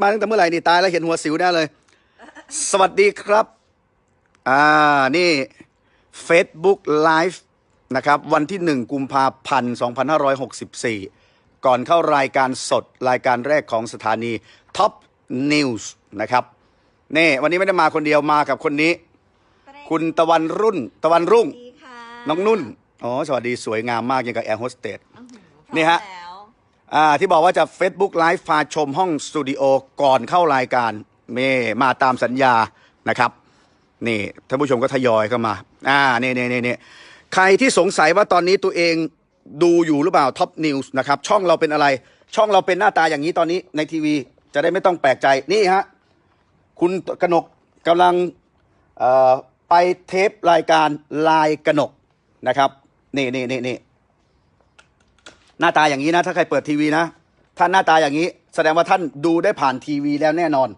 มาตั้งแต่เมื่อไหร่นี่ตายแล้วเห็นหัวสิวแน่เลย สวัสดีครับ อ่านี่ Facebook Live นะครับวันที่ 1 กุมภาพันธ์ 2564 ก่อนเข้ารายการสดรายการแรกของสถานี Top News นะครับนี่วันนี้ไม่ได้มาคนเดียวมากับคนนี้ คุณตะวันรุ่นตะวันรุ่งดีค่ะน้องนุ่น อ๋อ สวัสดีสวยงามมากอย่างกับแอร์โฮสเตสอื้อหือนี่ฮะ ที่บอกว่าจะ Facebook Live พาชมห้องสตูดิโอก่อนเข้ารายการเมมาตามสัญญานะครับ นี่ท่านผู้ชมก็ทยอยเข้ามา อ่าเนี่นี่นี่นี่ใครที่สงสัยว่าตอนนี้ตัวเองดูอยู่หรือเปล่าท็อปนิวส์นะครับ ช่องเราเป็นอะไร ช่องเราเป็นหน้าตาอย่างนี้ตอนนี้ในทีวี จะได้ไม่ต้องแปลกใจนี่ฮะคุณกนกกำลังไปเทปรายการลายกนกนะครับ นี่นี่นี่นี่ หน้าตาอย่างนี้นะ ถ้าใครเปิดทีวีนะท่านหน้าตาอย่างนี้ แสดงว่าท่านดูได้ผ่านทีวีแล้วแน่นอน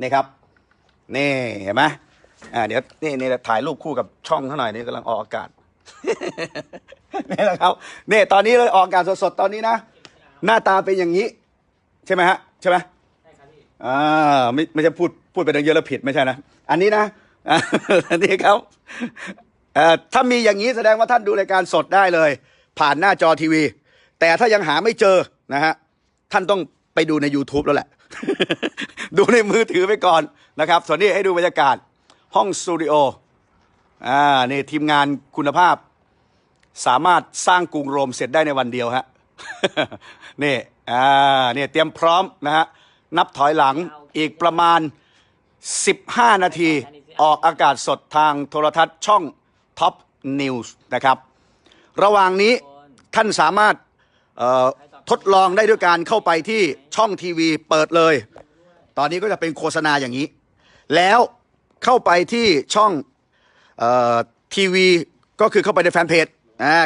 นี่ครับนี่เห็นไหมอ่าเดี๋ยวนี่นี่ถ่ายรูปคู่กับช่องเท่าหน่อยนี่กำลังออกอากาศนี่แหละครับนี่ตอนนี้เลยออกอากาศสดๆตอนนี้นะหน้าตาเป็นอย่างนี้ ใช่ไหมฮะใช่ไหมอ่าไม่ไม่ใช่พูดพูดไปเยอะแล้วผิดไม่ใช่นะอันนี้นะอ่าอันนี้ครับเอ่อถ้ามีอย่างนี้แสดงว่าท่านดูรายการสดได้เลย ผ่านหน้าจอทีวี แต่ถ้ายังหาไม่เจอนะฮะท่านต้องไปดูใน YouTube แล้วแหละ ดูในมือถือไปก่อนนะครับ ส่วนนี้ให้ดูบรรยากาศห้องสตูดิโออ่านี่ทีมงานคุณภาพ สามารถสร้างกรุงโรมเสร็จได้ในวันเดียวฮะนี่อ่าเนี่ยเตรียมพร้อมนะฮะนับถอยหลังอีกประมาณ 15 นาทีออกอากาศสดทางโทรทัศน์ช่อง Top News นะครับ ระหว่างนี้ท่านสามารถ ทดลองได้ด้วยการเข้าไปที่ช่องทีวีเปิดเลย ตอนนี้ก็จะเป็นโฆษณาอย่างนี้ แล้วเข้าไปที่ช่องทีวีก็คือเข้าไปในแฟนเพจ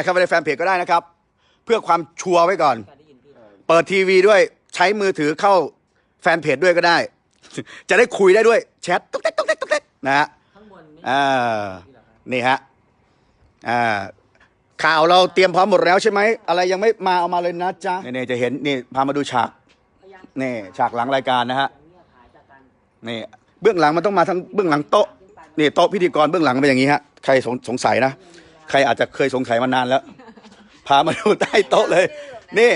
เข้าไปในแฟนเพจก็ได้นะครับ เพื่อความชัวร์ไว้ก่อน เปิดทีวีด้วยใช้มือถือเข้าแฟนเพจด้วยก็ได้ จะได้คุยได้ด้วยแชทตุ๊กเต๊กตุ๊กเต๊กตุ๊กเต๊กนะฮะนี่ฮะอ่า ข่าวเราเตรียมพร้อมหมดแล้วใช่ไหม อะไรยังไม่มาเอามาเลยนะจ๊ะนี่ๆจะเห็นนี่พามาดูฉากนี่ฉากหลังรายการนะฮะนี่เบื้องหลังมันต้องมาทั้งเบื้องหลังโต๊ะนี่โต๊ะพิธีกรเบื้องหลังเป็นอย่างนี้ฮะใครสงสงสัยนะใครอาจจะเคยสงสัยมานานแล้ว พามาดูใต้โต๊ะเลย นี่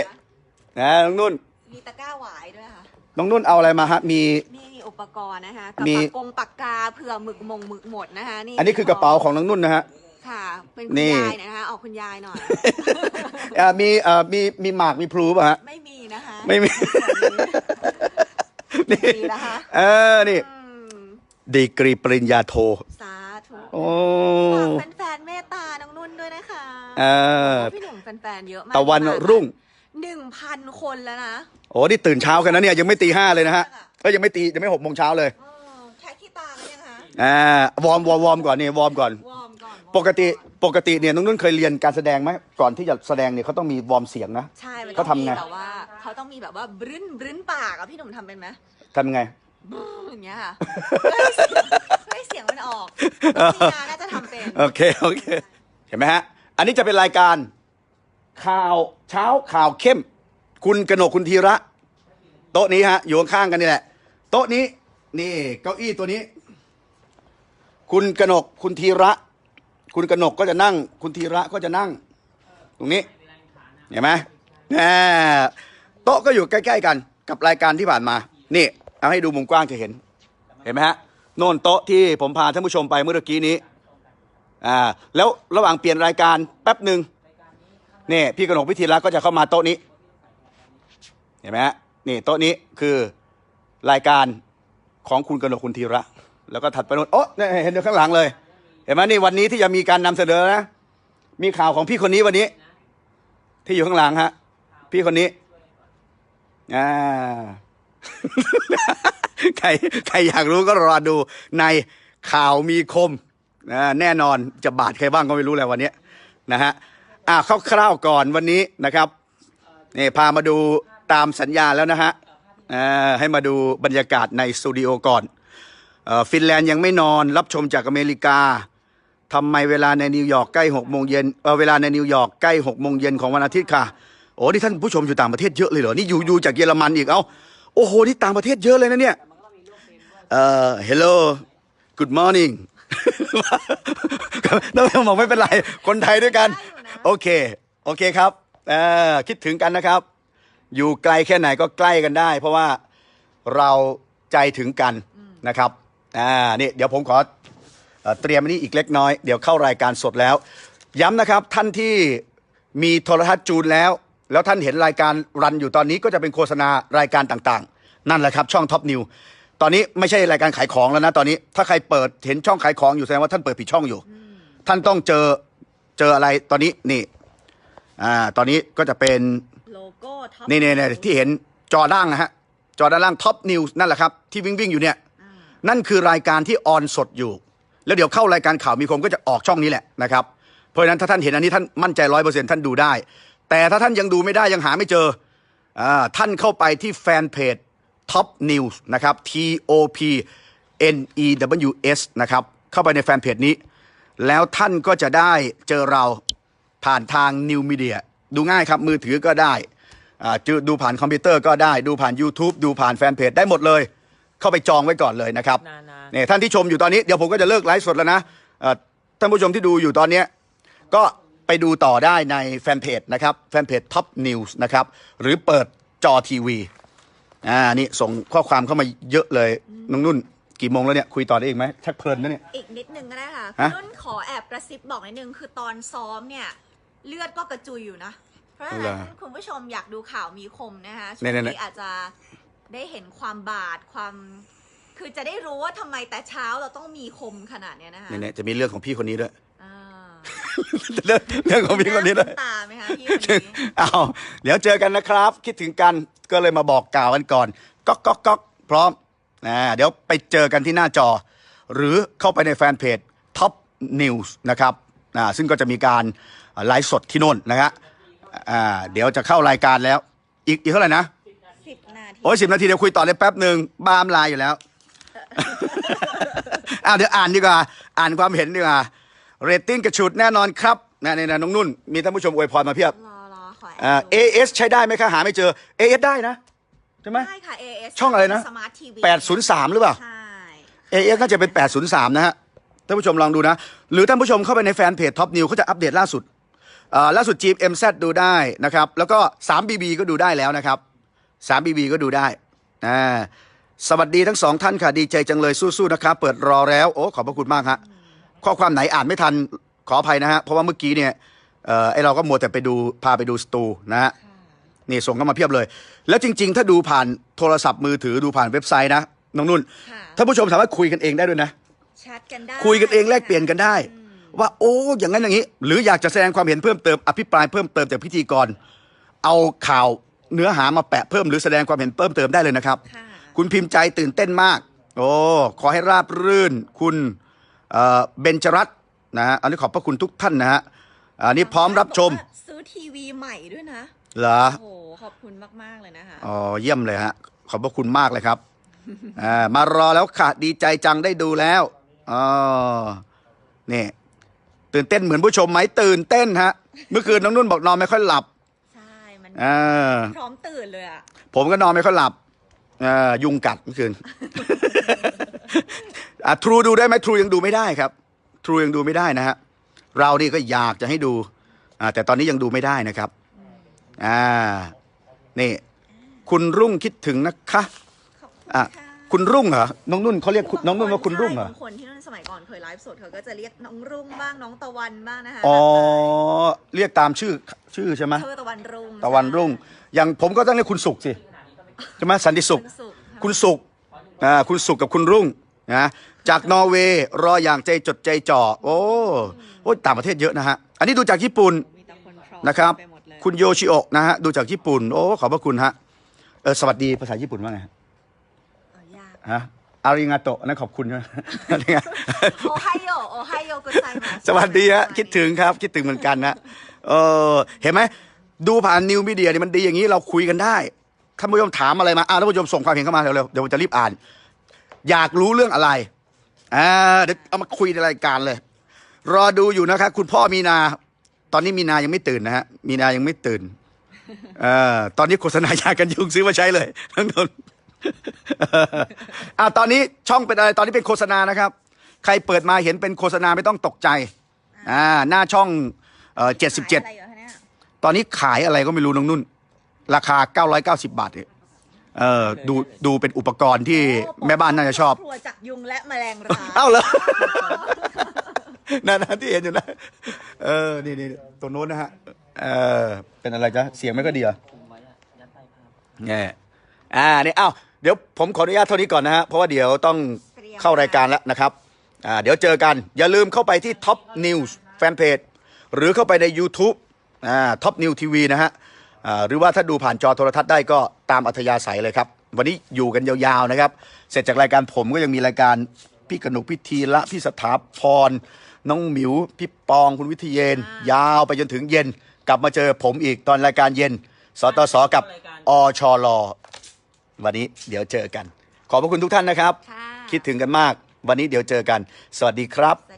นะน้องนุ่นมีตะกร้าหวายด้วยค่ะน้องนุ่นเอาอะไรมาฮะมีนี่อุปกรณ์นะคะกับมีปากกงปากกาเผื่อหมึกมงหมึกหมดนะคะนี่อันนี้คือกระเป๋าของน้องนุ่นนะฮะ ค่ะ เป็นคุณนี่ ยายหนะคะออกคุณยายหน่อยอ่ามีเอ่อมีมีหมากมีพลูป่ะฮะ ไม่มีนะคะไม่มี นี่มีนะคะเออนี่ อืมดีกรีปริญญาโท สาธุโอ้ฝากแฟนๆเมตตาน้องนุ่นด้วยนะคะเออโอ้พี่หนุ่มแฟนๆเยอะมากตะวันรุ่ง หนึ่งพันคนแล้วนะ โอ้นี่ตื่นเช้ากันนะเนี่ยยังไม่ตีห้าเลยนะฮะเอ้ยยังไม่ตียังไม่หกโมงเช้าเลยเออแค่ขี้ตาแล้วยังคะอ่าวอร์มวอร์มวอร์มก่อนนี่วอร์มก่อน วอร์มก่อนวอร์ม ปกติปกติเนี่ยน้องนุ่นเคยเรียนการแสดงไหมก่อนที่จะแสดงเนี่ยเขาต้องมีวอร์มเสียงนะ ใช่มันเขาทำไง แบบว่าเขาต้องมีแบบว่าบรึ้นบรึ้นปากอะพี่หนุ่มทำเป็นไหมทำไง บรึ้นอย่างเงี้ยค่ะเพื่อให้เสียงเพื่อให้เสียงมันออกพี่นาน่าจะทำเป็น โอเค โอเค เห็นไหมฮะ อันนี้จะเป็นรายการข่าวเช้าข่าวเข้ม คุณกนกคุณธีระ โต๊ะนี้ฮะ อยู่ข้างๆกันนี่แหละ โต๊ะนี้ นี่ เก้าอี้ตัวนี้ คุณกนกคุณธีระ คุณกนกก็จะนั่ง คุณธีระก็จะนั่ง ตรงนี้เห็นไหมแหมโต๊ะก็อยู่ใกล้ ๆ กันกับรายการที่ผ่านมา นี่ เอาให้ดูมุมกว้างจะเห็น เห็นไหมฮะโน่นโต๊ะที่ผมพาท่านผู้ชมไปเมื่อกี้นี้อ่าแล้วระหว่างเปลี่ยนรายการแป๊บหนึ่งนี่พี่กนกพิธีรักก็จะเข้ามาโต๊ะนี้ เห็นไหมฮะนี่โต๊ะนี้คือรายการของคุณกนกคุณธีระ แล้วก็ถัดไปโน่นโอ้เห็นอยู่ข้างหลังเลย ห็นไหมนี่วันนี้ที่จะมีการนำเสนอนะมีข่าวของพี่คนนี้วันนี้ ที่อยู่ข้างหลังฮะ พี่คนนี้อ่าใครใครอยากรู้ก็รอดูในข่าวมีคมนะแน่นอนจะบาดใครบ้างก็ไม่รู้แหละวันนี้นะฮะอ่าคร่าวๆก่อนวันนี้นะครับนี่พามาดูตามสัญญาแล้วนะฮะอ่าให้มาดูบรรยากาศในสตูดิโอก่อนอฟินแลนด์ยังไม่นอนรับชมจากอเมริกา ทำไมเวลาในนิวยอร์กใกล้หกโมงเย็นเออเวลาในนิวยอร์กใกล้หกโมงเย็นของวันอาทิตย์ค่ะโอ้นี่ท่านผู้ชมอยู่ต่างประเทศเยอะเลยเหรอนี่อยู่อยู่จากเยอรมันอีกเอ้าโอ้โหนี่ต่างประเทศเยอะเลยนะเนี่ยเอ่อ hello good morning น้องบอกไม่เป็นไร คนไทยด้วยกัน โอเค โอเคครับเอ่อคิดถึงกันนะครับ อยู่ไกลแค่ไหนก็ใกล้กันได้ เพราะว่าเราใจถึงกันนะครับอ่านี่เดี๋ยวผมขอ เอ่อเตรียมอันนี้อีกเล็กน้อย เดี๋ยวเข้ารายการสดแล้ว ย้ำนะครับท่านที่มีโทรทัศน์จูนแล้ว แล้วท่านเห็นรายการรันอยู่ตอนนี้ก็จะเป็นโฆษณารายการต่างๆ นั่นแหละครับช่องท็อปนิวตอนนี้ไม่ใช่รายการขายของแล้วนะตอนนี้ ถ้าใครเปิดเห็นช่องขายของอยู่แสดงว่าท่านเปิดผิดช่องอยู่ ท่านต้องเจอเจออะไรตอนนี้นี่อ่าตอนนี้ก็จะเป็นโลโก้ท็อปนี่นี่นี่ที่เห็นจอด้านนะฮะจอด้านล่างท็อปนิวส์นั่นแหละครับที่วิ่งวิ่งอยู่เนี่ยนั่นคือรายการที่ออนสดอยู่ แล้วเดี๋ยวเข้ารายการข่าวมีคมก็จะออกช่องนี้แหละนะครับเพราะฉะนั้นถ้าท่านเห็นอันนี้ท่านมั่นใจร้อยเปอร์เซ็นต์ท่านดูได้ แต่ถ้าท่านยังดูไม่ได้ยังหาไม่เจอท่านเข้าไปที่แฟนเพจ Top News นะครับ T O P N E W S นะครับเข้าไปในแฟนเพจนี้ แล้วท่านก็จะได้เจอเราผ่านทาง New Media ดูง่ายครับมือถือก็ได้ดูผ่านคอมพิวเตอร์ก็ได้ดูผ่าน YouTube ดูผ่านแฟนเพจได้หมดเลย เข้าไปจองไว้ก่อนเลยนะครับนานๆ เนี่ยท่านที่ชมอยู่ตอนนี้เดี๋ยวผมก็จะเลิกไลฟ์สดแล้วนะเอ่อท่านผู้ชมที่ดูอยู่ตอนเนี้ยก็ไปดูต่อได้ในแฟนเพจนะครับแฟนเพจ Top News นะครับหรือเปิดจอทีวีอ่านี่ส่งข้อความเข้ามาเยอะเลยน้องนุ่นกี่โมงแล้วเนี่ยคุยต่อได้อีกไหมชักเพลินนะเนี่ยอีกนิดนึงก็ได้ค่ะฮะคุณนุ่นขอแอบกระซิบบอกนิดนึงคือตอนซ้อมเนี่ยเลือดก็กระจุยอยู่นะ เพราะฉะเหรนั้อนคุณผู้ชมอยากดูข่าวมีคมนะคะช่วเนี่งยๆๆนี้อาจจะได้เห็นความบาดความ คือจะได้รู้ว่าทำไมแต่เช้าเราต้องมีคมขนาดเนี้ยนะคะเนี่ยๆจะมีเรื่องของพี่คนนี้ด้วย อ่าเรื่องเรื่องของพี่คนนี้ด้วยาคุ้ตาไหมคะพี่คนนี้ เอาเดี๋ยวเจอกันนะครับ คิดถึงกันก็เลยมาบอกกล่าวกันก่อนก๊อกก๊อกก๊อกพร้อมนะเดี๋ยวไปเจอกันที่หน้าจอ หรือเข้าไปในแฟนเพจ Top News นะครับอ่าซึ่งก็จะมีการไลฟ์สดที่โน่นนะฮะอ่าเดี๋ยวจะเข้ารายการแล้ว อีกอีกเท่าไหร่นะ สิบนาที โอ้ยสิบนาทีเดี๋ยวคุยต่อเลยแป๊บหนึ่งบ้ามลายอยู่แล้ว อ้าวเดี๋ยวอ่านดีกว่า อ่านความเห็นดีกว่าเรตติ้งกระฉุดแน่นอนครับนะนี่นะน้องนุ่น มีท่านผู้ชมอวยพรมาเพียบรอรอขอแอบอ่าดู AS ใช้ได้ไหมคะหาไม่เจอ AS ได้นะใช่ไหม ได้ค่ะ AS ช่องอะไรนะ สมาร์ททีวี803 หรือเปล่า ใช่ AS น่าจะเป็น 803 นะฮะ ท่านผู้ชมลองดูนะ หรือท่านผู้ชมเข้าไปในแฟนเพจ Top New เขาจะอัปเดตล่าสุดอ่าล่าสุด GMZ ดูได้นะครับ แล้วก็ 3BB ก็ดูได้แล้วนะครับ 3BB ก็ดูได้อ่า สวัสดีทั้งสองท่านค่ะดีใจจังเลยสู้ๆนะครับเปิดรอแล้วโอ้ขอบพระคุณมากฮะข้อความไหนอ่านไม่ทันขออภัยนะฮะเพราะว่าเมื่อกี้เนี่ยเอ่อไอเราก็มัวแต่ไปดูพาไปดูสตูนะฮะนี่ส่งเข้ามาเพียบเลย แล้วจริง ๆ ถ้าดูผ่านโทรศัพท์มือถือดูผ่านเว็บไซต์นะน้องนุ่นค่ะท่านผู้ชมสามารถคุยกันเองได้ด้วยนะแชทกันได้คุยกันเองแลกเปลี่ยนกันได้ ว่าโอ้อย่างนั้นอย่างนี้ หรืออยากจะแสดงความเห็นเพิ่มเติมอภิปรายเพิ่มเติมจากพิธีกร เอาข่าวเนื้อหามาแปะเพิ่มหรือแสดงความเห็นเพิ่มเติมได้เลยนะครับ ค่ะ คุณพิมพ์ใจตื่นเต้นมาก โอ้ ขอให้ราบรื่น คุณเอ่อเบญจรัตน์นะฮะ อันนี้ขอบพระคุณทุกท่านนะฮะ อันนี้พร้อมรับชมบอกว่าซื้อทีวีใหม่ด้วยนะ เหรอ โอ้โหขอบคุณมาก ๆ เลยนะคะ อ๋อ เยี่ยมเลยฮะ ขอบพระคุณมากเลยครับอ่ามารอแล้วค่ะ ดีใจจังได้ดูแล้ว อ๋อ นี่ ตื่นเต้นเหมือนผู้ชมไหม ตื่นเต้นฮะ เมื่อคืนน้องนุ่นบอกนอนไม่ค่อยหลับ ใช่ มันอ่าพร้อมตื่นเลยอะผมก็นอนไม่ค่อยหลับอ่า ยุงกัดเมื่อคืนอะทรูดูได้ไหมทรูยังดูไม่ได้ครับทรูยังดูไม่ได้นะฮะเรานี่ก็อยากจะให้ดูอ่าแต่ตอนนี้ยังดูไม่ได้นะครับอ่านี่คุณรุ่งคิดถึงนะคะขอบคุณอะค่ะคุณรุ่งเหรอ น้องนุ่นเขาเรียกคุณน้องนุ่นว่าคุณรุ่งเหรอใช่บางคนที่นั่นสมัยก่อนเคยไลฟ์สดเขาก็จะเรียกน้องรุ่งบ้างน้องตะวันบ้างนะคะอ๋อเรียกตามชื่อชื่อใช่ไหมเธอตะวันรุ่งตะวันรุ่ง อย่างผมก็ต้องเรียกคุณสุขสิ ใช่ไหมสันติสุขคุณสุขค่ะคุณสุขอ่าคุณสุขกับคุณรุ่งนะจากนอร์เวย์รออย่างใจจดใจจ่อโอ้โอ้ยต่างประเทศเยอะนะฮะ อันนี้ดูจากญี่ปุ่นมีแต่คนพร้อมนะครับไปหมดเลยคุณโยชิโอะนะฮะดูจากญี่ปุ่น โอ้ขอบพระคุณฮะเออสวัสดีภาษาญี่ปุ่นว่าไงฮะเออยากฮะอาริงาโตะนั่นขอบคุณใช่ไหมอะไรเงี้ยโอไฮโอโอไฮโอกุไซมาสวัสดีฮะคิดถึงครับ คิดถึงเหมือนกันนะเออเห็นไหมดูผ่านนิวมีเดียนี่มันดีอย่างนี้เราคุยกันได้ ท่านผู้ชมถามอะไรมาอ่าท่านผู้ชมส่งความเห็นเข้ามาเร็วๆเดี๋ยวผมจะรีบอ่าน อยากรู้เรื่องอะไรอ่าเดี๋ยวเอามาคุยในรายการเลย รอดูอยู่นะครับคุณพ่อมีนา ตอนนี้มีนายังไม่ตื่นนะฮะมีนายังไม่ตื่นเอ่อตอนนี้โฆษณายากันยุงซื้อมาใช้เลยทั้งนนอ่าตอนนี้ช่องเป็นอะไรตอนนี้เป็นโฆษณานะครับ ใครเปิดมาเห็นเป็นโฆษณาไม่ต้องตกใจอ่าหน้าช่องเอ่อเจ็ดสิบเจ็ดขายอะไรอยู่คะเนี่ยตอนนี้ขายอะไรก็ไม่รู้น้องนุ่น ราคา 990 บาทเองเออดูดูเป็นอุปกรณ์ที่โอ้แม่บ้านน่าจะชอบ ครัวจากยุงและแมลงร้าย เอ้าเหรอ นั่นนะที่เห็นอยู่นะ เออ นี่นี่ตัวโน้นนะฮะ เออ เป็นอะไรจ๊ะ เสียงไม่ก็ดีเหรอเนี่ยอ่า นี่ เอ้า เดี๋ยวผมขออนุญาตเท่านี้ก่อนนะฮะ เพราะว่าเดี๋ยวต้องเข้ารายการแล้วนะครับ อ่า เดี๋ยวเจอกัน อย่าลืมเข้าไปที่ Top News Fanpage หรือเข้าไปใน YouTube อ่า Top News TV นะฮะอ่า หรือว่าถ้าดูผ่านจอโทรทัศน์ได้ก็ตามอัธยาศัยเลยครับ วันนี้อยู่กันยาวๆนะครับ เสร็จจากรายการผมก็ยังมีรายการพี่กนกพี่ทีละพี่สถาพร น้องหมิว พี่ปองคุณวิทยเยน ยาวไปจนถึงเย็น กลับมาเจอผมอีกตอนรายการเย็น สตสกับอชลวันนี้เดี๋ยวเจอกัน ขอบพระคุณทุกท่านนะครับค่ะคิดถึงกันมาก วันนี้เดี๋ยวเจอกัน สวัสดีครับ